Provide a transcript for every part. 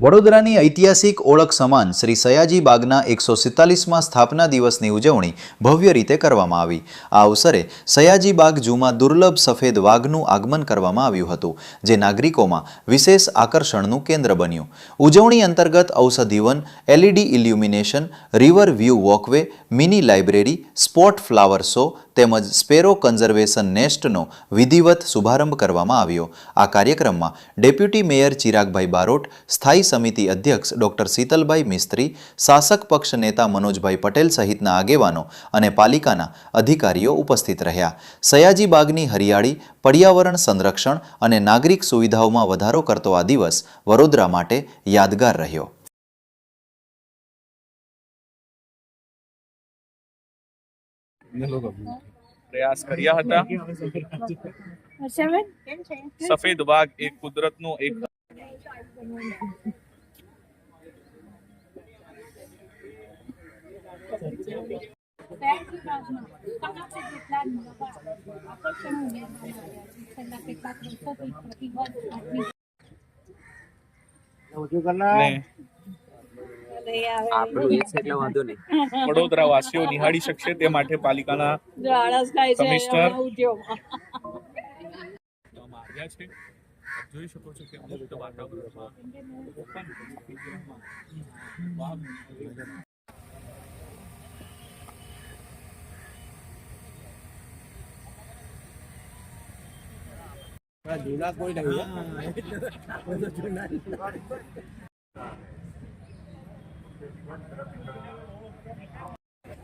વડોદરાની ઐતિહાસિક ઓળખ સમાન શ્રી સયાજી બાગના એકસો સિત્તાલીસમાં સ્થાપના દિવસની ઉજવણી ભવ્ય રીતે કરવામાં આવી. આ અવસરે સયાજી બાગ જૂમાં દુર્લભ સફેદ વાઘનું આગમન કરવામાં આવ્યું હતું, જે નાગરિકોમાં વિશેષ આકર્ષણનું કેન્દ્ર બન્યું. ઉજવણી અંતર્ગત ઔષધિવન LED illumination, river view walkway, mini library, spot flower show તેમજ સ્પેરો કન્ઝર્વેશન નેસ્ટનો વિધિવત શુભારંભ કરવામાં આવ્યો. આ કાર્યક્રમમાં ડેપ્યુટી મેયર ચિરાગભાઈ બારોટ, સ્થાયી સમિતિ અધ્યક્ષ ડોક્ટર શીતલભાઈ મિસ્ત્રી શાસક પક્ષ નેતા મનોજભાઈ પટેલ સહિતના આગેવાનો અને પાલિકાના અધિકારીઓ ઉપસ્થિત રહ્યા. સયાજી બાગની હરિયાળી પર્યાવરણ સંરક્ષણ અને નાગરિક સુવિધાઓમાં વધારો કરતો આ દિવસ વડોદરા માટે યાદગાર રહ્યો. પ્રયાસ કર્યા હતા. સફેદ વાઘ એ કુદરતનો એક વડોદરા વાસીઓ નિહાળી શકશે તે માટે પાલિકાના કમિશનર. આવ્યા છે. જોઈ શકો છો કે મુક્ત વાતાવરણમાં વાઘ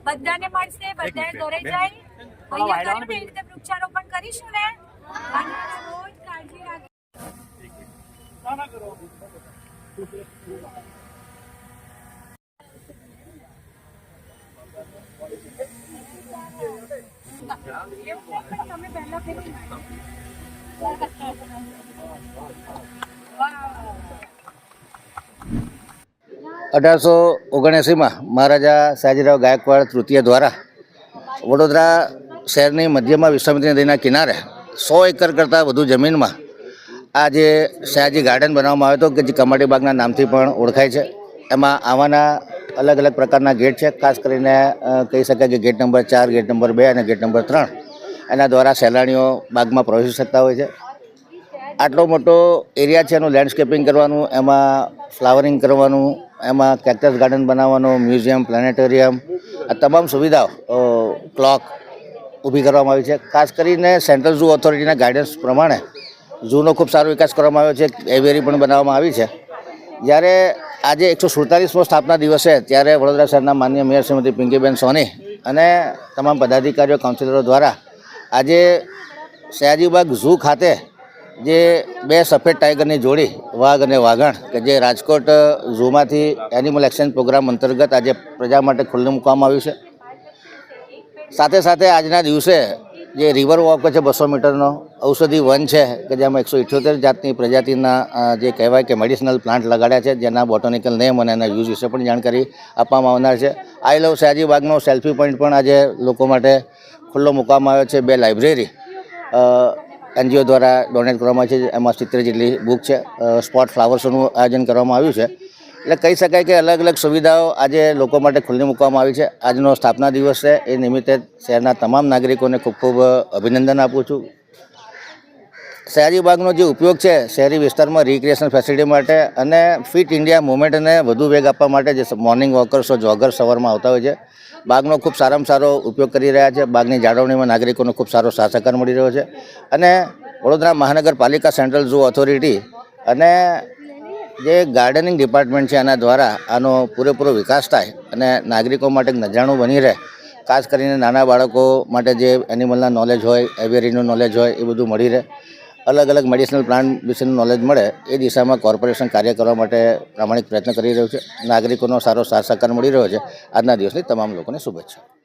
બધાને મળશે બધાએ ઘરે જાય. વૃક્ષારોપણ કરીશું ને અને બહુ જ કાળજી રાખી એવું નહીં, તમે પહેલા પેલું અઢારસો ઓગણએંસીમાં મહારાજા સાજીરાવ ગાયકવાડ તૃતીય દ્વારા વડોદરા શહેરની મધ્યમાં વિશ્વામિત્રી નદીના કિનારે સો એકર કરતાં વધુ જમીનમાં આ જે સયાજી ગાર્ડન બનાવવામાં આવ્યો હતો કે જે કમાટી બાગના નામથી પણ ઓળખાય છે. એમાં આવાના અલગ અલગ પ્રકારના ગેટ છે. ખાસ કરીને કહી શકાય કે ગેટ નંબર ચાર, ગેટ નંબર બે અને ગેટ નંબર ત્રણ. એના દ્વારા સહેલાણીઓ બાગમાં પ્રવેશી શકતા હોય છે. આટલો મોટો એરિયા છે એનું લેન્ડસ્કેપિંગ કરવાનું, એમાં ફ્લાવરિંગ કરવાનું, એમાં કેક્ટસ ગાર્ડન બનાવવાનું મ્યુઝિયમ પ્લાનેટોરિયમ આ તમામ સુવિધાઓ ક્લોક ઊભી કરવામાં આવી છે. ખાસ કરીને સેન્ટ્રલ ઝૂ ઓથોરિટીના ગાઈડન્સ પ્રમાણે ઝૂનો ખૂબ સારો વિકાસ કરવામાં આવ્યો છે, એવેરી પણ બનાવવામાં આવી છે. જ્યારે આજે એકસો સુડતાલીસમો સ્થાપના દિવસે ત્યારે વડોદરા શહેરના માન્ય મેયર શ્રીમતી પિંકીબેન સોની અને તમામ પદાધિકારીઓ કાઉન્સિલરો દ્વારા આજે સયાજીબાગ ઝૂ ખાતે જે બે સફેદ ટાઈગરની જોડી, વાઘ અને વાઘણ, કે જે રાજકોટ ઝૂમાંથી એનિમલ એક્સચેન્જ પ્રોગ્રામ અંતર્ગત આજે પ્રજા માટે ખુલ્લું મૂકવામાં આવ્યું છે. સાથે સાથે આજના દિવસે જે રિવર વોક છે, બસો મીટરનો, ઔષધિ વન છે, કે જેમાં એકસો ઇઠ્યોતેર જાતની પ્રજાતિના જે કહેવાય કે મેડિસિનલ પ્લાન્ટ લગાડ્યા છે, જેના બોટોનિકલ નેમ અને એના યુઝ વિશે પણ જાણકારી આપવામાં આવનાર છે. I love Sayaji selfie point પણ આજે લોકો માટે ખુલ્લો મૂકવામાં આવ્યો છે, બે લાઇબ્રેરી એનજીઓ દ્વારા ડોનેટ કરવામાં આવી છે, એમાં સિત્તેર જેટલી બુક છે સ્પોટ ફ્લાવર્સનું આયોજન કરવામાં આવ્યું છે. એટલે કહી શકાય કે અલગ અલગ સુવિધાઓ આજે લોકો માટે ખુલ્લી મૂકવામાં આવી છે. આજનો સ્થાપના દિવસ છે. એ નિમિત્તે શહેરના તમામ નાગરિકોને ખૂબ ખૂબ અભિનંદન આપું છું. શહેરી બાગનો જે ઉપયોગ છે, શહેરી વિસ્તારમાં રિક્રિએશન ફેસિલિટી માટે અને ફિટ ઇન્ડિયા મુવમેન્ટને વધુ વેગ આપવા માટે જે મોર્નિંગ વોકર્સો જોગર્સ સવારમાં આવતા હોય છે બાગનો ખૂબ સારામાં સારો ઉપયોગ કરી રહ્યા છે. બાગની જાળવણીમાં નાગરિકોનો ખૂબ સારો સાથ સહકાર મળી રહ્યો છે. અને વડોદરા મહાનગરપાલિકા સેન્ટ્રલ ઝૂ ઓથોરિટી અને જે ગાર્ડનિંગ ડિપાર્ટમેન્ટ છે એના દ્વારા આનો પૂરેપૂરો વિકાસ થાય અને નાગરિકો માટે નજાણું બની રહે, ખાસ કરીને નાના બાળકો માટે જે એનિમલના નોલેજ હોય એવેરીનું નોલેજ હોય, એ બધું મળી રહે. અલગ અલગ મેડિસિનલ પ્લાન્ટ વિશેનું નોલેજ મળે, એ દિશામાં કોર્પોરેશન કાર્ય કરવા માટે પ્રામાણિક પ્રયત્ન કરી રહ્યું છે. નાગરિકોનો સારો સાથ સહકાર મળી રહ્યો છે. આજના દિવસની તમામ લોકોને શુભેચ્છા